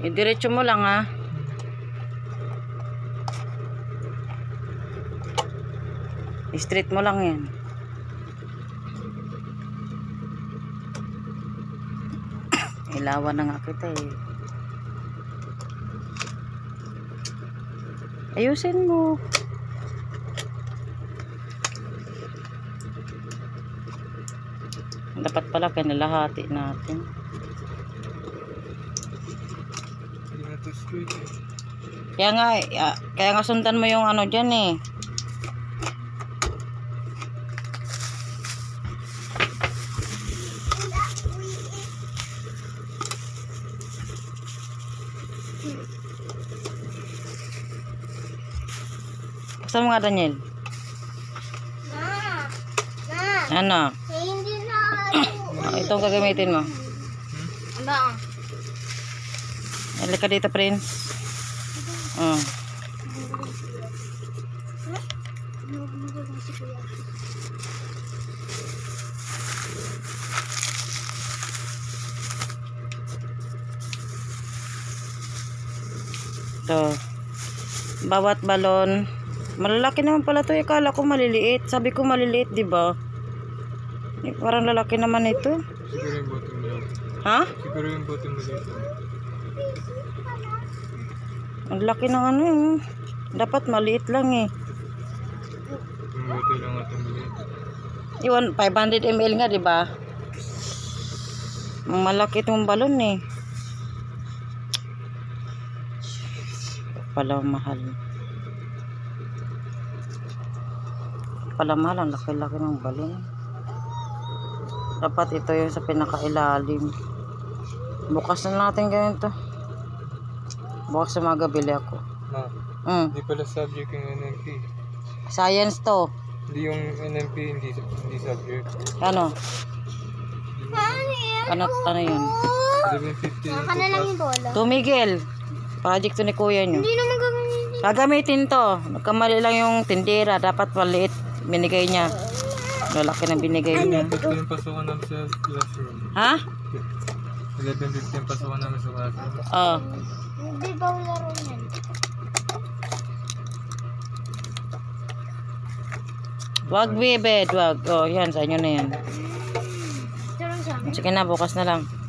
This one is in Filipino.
Idiretso mo lang ha. Straight mo lang yan. Ilawan na nga kita eh. Ayusin mo. Dapat pala kinalahati natin. Straight eh. Kaya nga, kaya nga sundan mo yung ano dyan eh. Basta mo nga, Daniel. Na. Na. Ano? Eh, hindi na ako. Itong gagamitin mo. Ba? Halika dito, Prince. Oh. Ito. Bawat balon. Malalaki naman pala to. Ikala ko maliliit. Sabi ko maliliit, di ba? Eh, parang lalaki naman ito. Siguro yung bottom. Ha? Siguro yung bottom mo dito. Ang laki ng ano eh. Dapat maliit lang eh. Bottom lang maliit. Iwan, 500 ml nga, di ba? Malaki itong balon eh. Pala mahal. Pala mahal, ang laki-laki ng balon. Dapat ito yung sa pinakailalim. Bukas na natin ganito. Bukas sa mga bili ako. Ma, Mm. hindi pala subject yung NMP. Science to. Hindi yung NMP, hindi, hindi subject. Ano? Ano, ano yun? 1150 yung Baka na lang yung bola. Tumigil. Project to ni kuya nyo. Hindi naman gagawin. Gagamitin to. Nagkamali lang yung tindera. Dapat maliit. Binigay niya. Lalaki na binigay niya. Ito yung pasukan namin sa classroom. Ha? 1150 yung pasukan namin sa classroom. Oh. Hindi ba laro yan? Wag bibed. Wag. Oh, yan. Sa inyo na yan. Amin. Sige na. Bukas na lang.